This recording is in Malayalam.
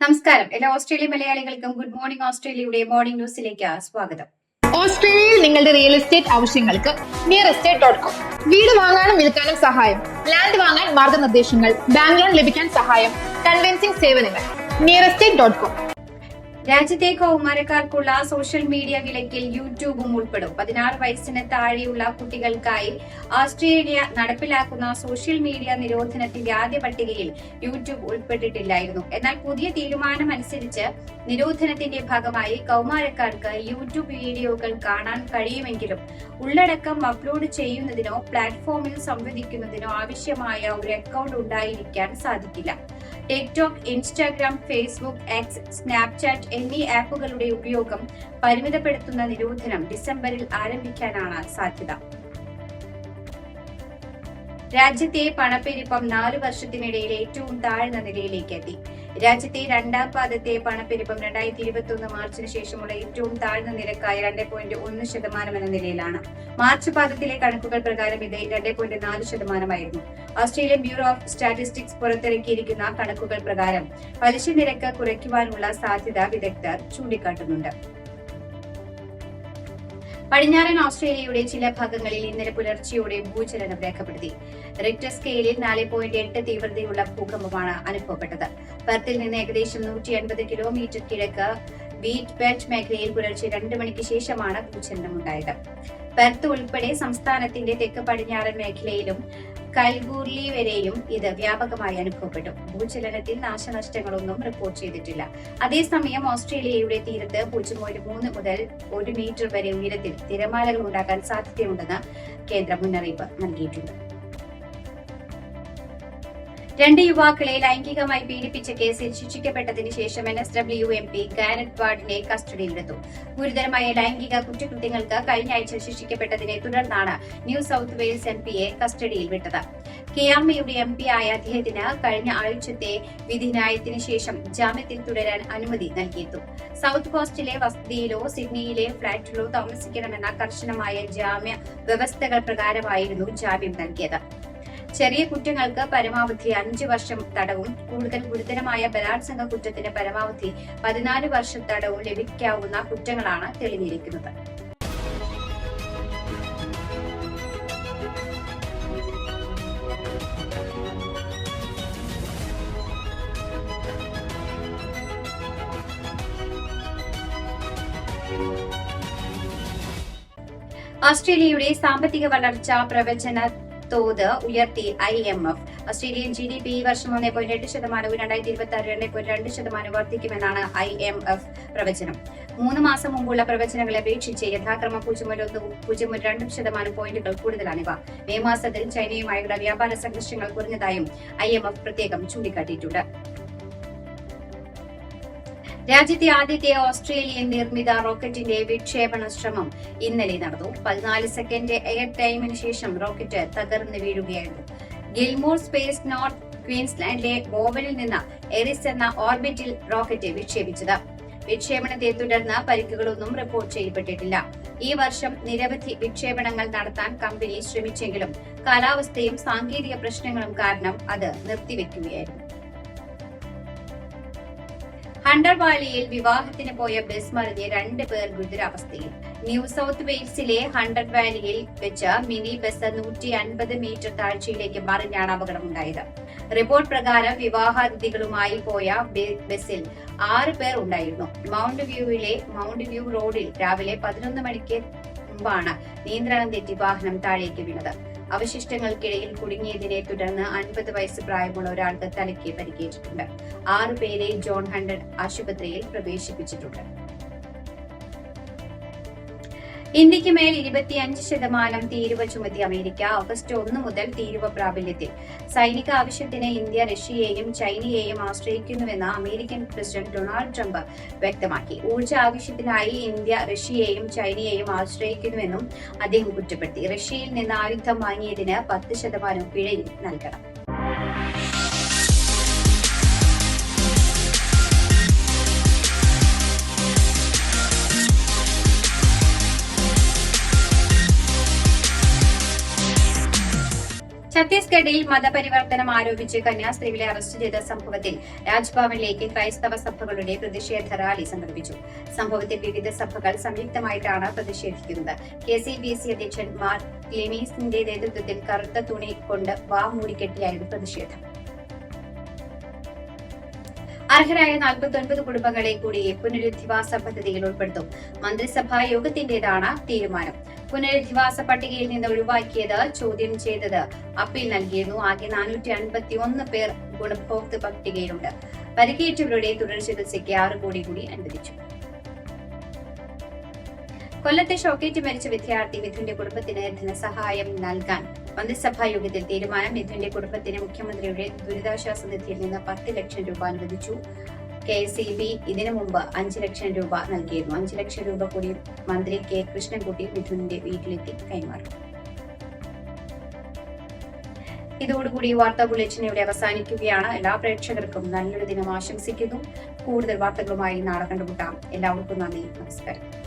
നമസ്കാരം. എല്ലാ ഓസ്ട്രേലിയ മലയാളികൾക്കും ഗുഡ് മോർണിംഗ് ഓസ്ട്രേലിയയുടെ മോർണിംഗ് ന്യൂസിലേക്ക് സ്വാഗതം. ഓസ്ട്രേലിയയിൽ നിങ്ങളുടെ റിയൽ എസ്റ്റേറ്റ് ആവശ്യങ്ങൾക്ക് നിയർ എസ്റ്റേറ്റ് ഡോട്ട് കോം വീട് വാങ്ങാനും വിൽക്കാനും സഹായം. ലാൻഡ് വാങ്ങാൻ മാർഗനിർദ്ദേശങ്ങൾ. ബാങ്ക് ലോൺ ലഭിക്കാൻ സഹായം. കൺവെൻസിംഗ് സേവനങ്ങൾ. നിയർ എസ്റ്റേറ്റ് ഡോട്ട് കോം രാജ്യത്തെ കൗമാരക്കാർക്കുള്ള സോഷ്യൽ മീഡിയ വിലക്കിൽ യൂട്യൂബും ഉൾപ്പെടും. പതിനാറ് വയസ്സിന് താഴെയുള്ള കുട്ടികൾക്കായി ഓസ്ട്രേലിയ നടപ്പിലാക്കുന്ന സോഷ്യൽ മീഡിയ നിരോധനത്തിന്റെ ആദ്യ പട്ടികയിൽ യൂട്യൂബ് ഉൾപ്പെട്ടിട്ടില്ലായിരുന്നു. എന്നാൽ പുതിയ തീരുമാനം അനുസരിച്ച് നിരോധനത്തിന്റെ ഭാഗമായി കൗമാരക്കാർക്ക് യൂട്യൂബ് വീഡിയോകൾ കാണാൻ കഴിയുമെങ്കിലും ഉള്ളടക്കം അപ്ലോഡ് ചെയ്യുന്നതിനോ പ്ലാറ്റ്ഫോമിൽ സംവദിക്കുന്നതിനോ ആവശ്യമായ ഒരു അക്കൗണ്ട് ഉണ്ടായിരിക്കാൻ സാധിക്കില്ല. TikTok Instagram Facebook X Snapchat എന്നീ ആപ്പുകളുടെ ഉപയോഗം പരിമിതപ്പെടുത്തുന്ന നിരോധനം ഡിസംബറിൽ ആരംഭിക്കാനാണ് സാധ്യത. രാജ്യത്തെ പണപ്പെരുപ്പം നാലു വർഷത്തിനിടയിൽ ഏറ്റവും താഴ്ന്ന നിലയിലേക്ക് എത്തി. രാജ്യത്തെ രണ്ടാം പാദത്തെ പണപ്പെരുപ്പം രണ്ടായിരത്തി ഇരുപത്തി ഒന്ന് മാർച്ചിന് ശേഷമുള്ള ഏറ്റവും താഴ്ന്ന നിരക്കായ രണ്ട് പോയിന്റ് ഒന്ന് ശതമാനം എന്ന നിലയിലാണ്. മാർച്ച് പാദത്തിലെ കണക്കുകൾ പ്രകാരം ഇത് രണ്ട് പോയിന്റ് നാല് ശതമാനമായിരുന്നു. ഓസ്ട്രേലിയൻ ബ്യൂറോ ഓഫ് സ്റ്റാറ്റിസ്റ്റിക്സ് പുറത്തിറക്കിയിരിക്കുന്ന കണക്കുകൾ പ്രകാരം പലിശ നിരക്ക് കുറയ്ക്കുവാനുള്ള സാധ്യത വിദഗ്ധർ ചൂണ്ടിക്കാട്ടുന്നുണ്ട്. പടിഞ്ഞാറൻ ഓസ്ട്രേലിയയുടെ ചില ഭാഗങ്ങളിൽ ഇന്നലെ പുലർച്ചെയോടെ ഭൂചലനം രേഖപ്പെടുത്തി. റിക്ടർ സ്കെയിലിൽ നാല് പോയിന്റ് എട്ട് തീവ്രതയുള്ള ഭൂകമ്പമാണ് അനുഭവപ്പെട്ടത്. പെർത്തിൽ നിന്ന് ഏകദേശം നൂറ്റി അൻപത് കിലോമീറ്റർ കിഴക്ക് ബീറ്റ് ബെൽറ്റ് മേഖലയിൽ പുലർച്ചെ രണ്ട് മണിക്ക് ശേഷമാണ് ഭൂചലനം ഉണ്ടായത് പെർത്ത് ഉൾപ്പെടെ സംസ്ഥാനത്തിന്റെ തെക്ക് പടിഞ്ഞാറൻ മേഖലയിലും കൽഗൂർലി വരെയും ഇത് വ്യാപകമായി അനുഭവപ്പെട്ടു. ഭൂചലനത്തിൽ നാശനഷ്ടങ്ങളൊന്നും റിപ്പോർട്ട് ചെയ്തിട്ടില്ല. അതേസമയം ഓസ്ട്രേലിയയുടെ തീരത്ത് പൂജ്യം പോയിന്റ് മൂന്ന് മുതൽ ഒരു മീറ്റർ വരെ ഉയരത്തിൽ തിരമാലകൾ ഉണ്ടാകാൻ സാധ്യതയുണ്ടെന്ന് കേന്ദ്ര മുന്നറിയിപ്പ് നൽകിയിട്ടുണ്ട്. രണ്ട് യുവാക്കളെ ലൈംഗികമായി പീഡിപ്പിച്ച കേസിൽ ശിക്ഷിക്കപ്പെട്ടതിന് ശേഷം N S W M P Gareth വാർഡിനെ കസ്റ്റഡിയിലെടുത്തു. ഗുരുതരമായ ലൈംഗിക കുറ്റകൃത്യങ്ങൾക്ക് കഴിഞ്ഞ ആഴ്ച ശിക്ഷിക്കപ്പെട്ടതിനെ തുടർന്നാണ് ന്യൂ സൌത്ത് വെയിൽസ് എം പിയെ കസ്റ്റഡിയിൽ വിട്ടത്. കെയാമയുടെ എം പി ആയ അദ്ദേഹത്തിന് കഴിഞ്ഞ ആഴ്ചത്തെ വിധിന്യായത്തിന് ശേഷം ജാമ്യത്തിൽ തുടരാൻ അനുമതി നൽകിയിട്ടു. സൗത്ത് കോസ്റ്റിലെ വസതിയിലോ സിഡ്നിയിലെ ഫ്ളാറ്റിലോ താമസിക്കണമെന്ന കർശനമായ ജാമ്യ വ്യവസ്ഥകൾ പ്രകാരമായിരുന്നു ജാമ്യം നൽകിയത്. ചെറിയ കുറ്റങ്ങൾക്ക് പരമാവധി അഞ്ച് വർഷം തടവും കൂടുതൽ ഗുരുതരമായ ബലാത്സംഗ കുറ്റത്തിന് പരമാവധി പതിനാല് വർഷം തടവും ലഭിക്കാവുന്ന കുറ്റങ്ങളാണ് തെളിഞ്ഞിരിക്കുന്നത്. ഓസ്ട്രേലിയയുടെ സാമ്പത്തിക വളർച്ച പ്രവചന തോത് ഉയർത്തി I M F Australian G D P ഈ വർഷം ഒന്നേ പോയിന്റ് എട്ട് ശതമാനവും രണ്ടായിരത്തി ഇരുപത്തി ആറ് രണ്ടേ പോയിന്റ് രണ്ട് ശതമാനം വർദ്ധിക്കുമെന്നാണ് ഐ എം എഫ് പ്രവചനം. മൂന്ന് മാസം മുമ്പുള്ള പ്രവചനങ്ങളെ അപേക്ഷിച്ച് യഥാക്രമം പൂജ്യം ഒരു ഒന്ന് പൂജ്യം ഒരു രണ്ടും ശതമാനം പോയിന്റുകൾ കൂടുതലാണിവ മെയ് മാസത്തിൽ ചൈനയുമായുള്ള വ്യാപാര സംഘർഷങ്ങൾ കുറഞ്ഞതായും ഐ എം എഫ് പ്രത്യേകം ചൂണ്ടിക്കാട്ടിയിട്ടുണ്ട്. രാജ്യത്തെ ആദ്യത്തെ ഓസ്ട്രേലിയൻ നിർമ്മിത റോക്കറ്റിന്റെ വിക്ഷേപണ ശ്രമം ഇന്നലെ നടന്നു. പതിനാല് സെക്കൻഡ് എയർ ടൈമിന് ശേഷം റോക്കറ്റ് തകർന്നു വീഴുകയായിരുന്നു. ഗിൽമോർ സ്പേസ് നോർത്ത് ക്വീൻസ്ലാൻഡിലെ ബോവനിൽ നിന്ന് എറിസ് എന്ന ഓർബിറ്റിൽ റോക്കറ്റ് വിക്ഷേപിച്ചത്. വിക്ഷേപണത്തെ തുടർന്ന് പരിക്കുകളൊന്നും റിപ്പോർട്ട് ചെയ്യപ്പെട്ടിട്ടില്ല. ഈ വർഷം നിരവധി വിക്ഷേപണങ്ങൾ നടത്താൻ കമ്പനി ശ്രമിച്ചെങ്കിലും കാലാവസ്ഥയും സാങ്കേതിക പ്രശ്നങ്ങളും കാരണം അത് നിർത്തിവെക്കുകയായിരുന്നു. ഹണ്ടർ വാലിയിൽ വിവാഹത്തിന് പോയ ബസ് മറിഞ്ഞ് രണ്ട് പേർ ഗുരുതരാവസ്ഥയിൽ. ന്യൂ സൗത്ത് വെയിൽസിലെ ഹണ്ടർ വാലിയിൽ വെച്ച് മിനി ബസ് നൂറ്റി അൻപത് മീറ്റർ താഴ്ചയിലേക്ക് മറിഞ്ഞാണ് അപകടമുണ്ടായത്. റിപ്പോർട്ട് പ്രകാരം വിവാഹാതിഥികളുമായി പോയ ബസ്സിൽ ആറ് പേർ ഉണ്ടായിരുന്നു. മൗണ്ട് വ്യൂവിലെ മൗണ്ട് വ്യൂ റോഡിൽ രാവിലെ പതിനൊന്ന് മണിക്ക് മുമ്പാണ് നിയന്ത്രണം തെറ്റി വാഹനം താഴേക്ക് വീണത്. അവശിഷ്ടങ്ങൾക്കിടയിൽ കുടുങ്ങിയതിനെ തുടർന്ന് അൻപത് വയസ്സ് പ്രായമുള്ള ഒരാൾക്ക് തലയ്ക്ക് പരിക്കേറ്റിട്ടുണ്ട്. ആറുപേരെ ജോൺ ഹണ്ടഡ് ആശുപത്രിയിൽ പ്രവേശിപ്പിച്ചിട്ടുണ്ട്. ഇന്ത്യയ്ക്ക് മേൽ ഇരുപത്തിയഞ്ച് ശതമാനം തീരുവ ചുമത്തി അമേരിക്ക ഓഗസ്റ്റ് ഒന്ന് മുതൽ തീരുവ പ്രാബല്യത്തിൽ. സൈനിക ആവശ്യത്തിന് ഇന്ത്യ റഷ്യയെയും ചൈനയെയും ആശ്രയിക്കുന്നുവെന്ന് അമേരിക്കൻ പ്രസിഡന്റ് ഡൊണാൾഡ് ട്രംപ് വ്യക്തമാക്കി. ഊർജ ആവശ്യത്തിനായി ഇന്ത്യ റഷ്യയെയും ചൈനയെയും ആശ്രയിക്കുന്നുവെന്നും അദ്ദേഹം കുറ്റപ്പെടുത്തി. റഷ്യയിൽ നിന്ന് ആയുധം വാങ്ങിയതിന് പത്ത് ശതമാനം പിഴയും നൽകണം. ഛത്തീസ്ഗഡിൽ മതപരിവർത്തനം ആരോപിച്ച് കന്യാസ്ത്രീകളെ അറസ്റ്റ് ചെയ്ത സംഭവത്തിൽ രാജ്ഭവനിലേക്ക് ക്രൈസ്തവ സഭകളുടെ പ്രതിഷേധ റാലി സംഘടിപ്പിച്ചു. സംഭവത്തിൽ വിവിധ സഭകൾ സംയുക്തമായിട്ടാണ് പ്രതിഷേധിക്കുന്നത്. കെ സി ബി സി അധ്യക്ഷൻ മാർ ക്ലിമീസിന്റെ നേതൃത്വത്തിൽ കറുത്ത തുണി കൊണ്ട് വാ മൂടിക്കെട്ടിയായിരുന്നു പ്രതിഷേധം. അർഹരായ നാൽപ്പത്തി ഒൻപത് കുടുംബങ്ങളെ കൂടി പുനരധിവാസ പദ്ധതിയിൽ ഉൾപ്പെടുത്തും. മന്ത്രിസഭാ യോഗത്തിന്റേതാണ് തീരുമാനം. പുനരധിവാസ പട്ടികയിൽ നിന്ന് ഒഴിവാക്കിയത് ചോദ്യം ചെയ്തത് അപ്പീൽ നൽകിയിരുന്നു. ആകെ നാനൂറ്റി അൻപത്തി ഒന്ന് പേർ ഗുണഭോക്തൃ പട്ടികയിലുണ്ട്. പരിക്കേറ്റവരുടെ തുടർ ചികിത്സയ്ക്ക് ആറ് കോടി കൂടി അനുവദിച്ചു. കൊല്ലത്തെ ഷോക്കേറ്റ് മരിച്ച വിദ്യാർത്ഥി മിഥുന്റെ കുടുംബത്തിന് ധനസഹായം നൽകാൻ മന്ത്രിസഭാ യോഗത്തിൽ തീരുമാനം. മിഥുന്റെ കുടുംബത്തിന് മുഖ്യമന്ത്രിയുടെ ദുരിതാശ്വാസ നിധിയിൽ നിന്ന് പത്ത് ലക്ഷം രൂപ അനുവദിച്ചു. കെ ഇ ബി ഇതിനു മുമ്പ് അഞ്ച് ലക്ഷം രൂപ നൽകിയിരുന്നു. അഞ്ച് ലക്ഷം രൂപ കൂടി മന്ത്രി കെ. കൃഷ്ണൻകുട്ടി മിഥുനിന്റെ വീട്ടിലെത്തി കൈമാറി. ഇതോടുകൂടി വാർത്താ ബുള്ളറ്റിൻ ഇവിടെ അവസാനിക്കുകയാണ്. എല്ലാ പ്രേക്ഷകർക്കും നല്ലൊരു ദിനം ആശംസിക്കുന്നു. കൂടുതൽ വാർത്തകളുമായി നാളെ കണ്ടുമുട്ടാം. എല്ലാവർക്കും നന്ദി. നമസ്കാരം.